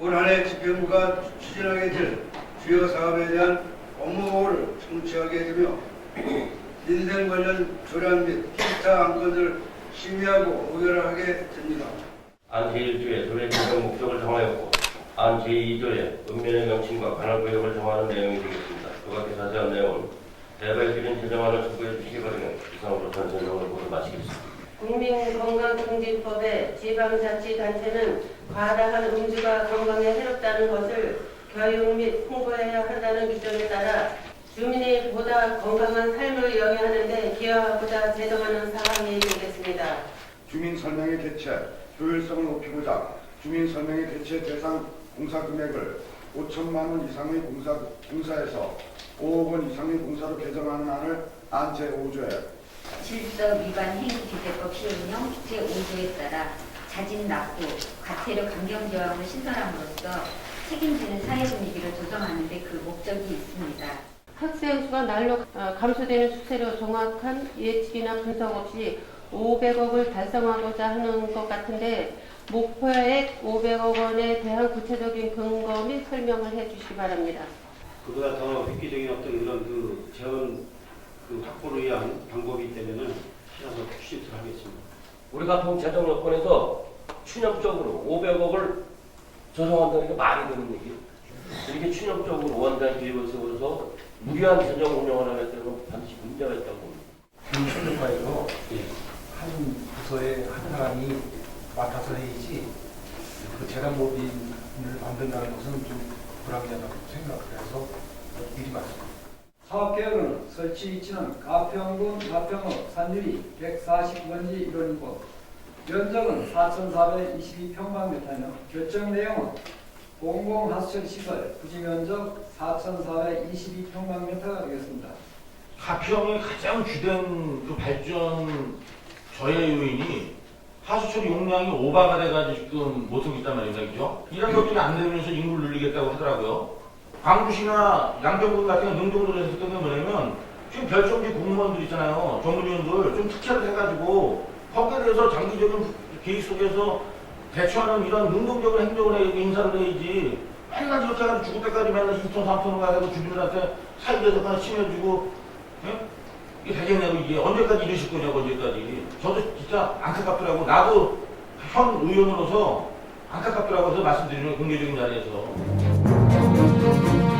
올 한해 집행부가 추진하게 될 주요 사업에 대한 업무보고를 성취하게 되며 민생 관련 조례안 및 기타 안건들을 심의하고 의결하게 됩니다. 안 제1조의 조례 개정 목적을 정하였고 안 제2조의 읍면의 명칭과 관할 구역을 정하는 내용이 되겠습니다. 그 밖에 자세한 내용은 대발기준 제정안을 참고해 주시기 바라며 이상으로 전 설명을 모두 마치겠습니다. 국민건강증진법에 지방자치단체는 과다한 음주가 건강에 해롭다는 것을 교육 및 홍보해야 한다는 규정에 따라 주민이 보다 건강한 삶을 영위하는 데 기여하고자 제정하는 사항이 되겠습니다. 주민 설명의 대체 효율성을 높이고자 주민 설명의 대체 대상 공사 금액을 5천만 원 이상의 공사, 공사에서 5억 원 이상의 공사로 개정하는 안을 안 제5조에 질서 위반 행위규제법 시행령 제5조에 따라 자진 납부, 과태료 감경 조항을 신설함으로써 책임지는 사회 분위기를 조성하는 데 그 목적이 있습니다. 학생 수가 날로 어, 감소되는 추세로 정확한 예측이나 분석 없이 500억을 달성하고자 하는 것 같은데 목표액 500억 원에 대한 구체적인 근거 및 설명을 해주시기 바랍니다. 그보다 더 획기적인 어떤 이런 그 재원 그 확보를 위한 방법이 있다면은 실어서 추진을 하겠습니다. 우리가 본 재정 여건에서 추념적으로 500억을 조성한다는 게 말이 되는 얘기예요. 이렇게 추념적으로 원단 계획을 세워서 무리한 재정 운영을 하게 되면 반드시 문제가 있다고 봅니다. 교육과에서 한 부서에 한 사람이 맡아서 해야지 그 재단법인을 만든다는 것은 좀 불합리하다고 생각을 해서 미리 말씀. 사업계획은 설치 위치는 가평군 가평읍 산유리 149번지 1원이고 면적은 4,422평방미터며 결정 내용은 공공하수처리시설 부지면적 4,422평방미터가 되겠습니다. 가평의 가장 주된 그 발전 저해 요인이 하수처리 용량이 오바가 돼가지고 지금 못 쓰고 있단. 그죠? 이런 것들이 안 되면서 인구를 늘리겠다고 하더라고요. 광주시나 양평군 같은 능동도에서 했던 게 뭐냐면 지금 별정지 공무원들 있잖아요. 전문위원들 좀 특혜를 해가지고 거기에 대해서 장기적인 계획 속에서 대처하는 이런 능동적인 행동을 해, 인사를 해야지. 맨날 이렇게 해가지고 죽을 때까지 맨날 2톤, 3톤을 가지고 주민들한테 사이에서 그냥 침해주고 예? 이게 되겠냐고 이게 언제까지 이러실 거냐고 언제까지 저도 진짜 안타깝더라고 나도 현 의원으로서 안타깝더라고 해서 말씀드리는 공개적인 자리에서 Thank you.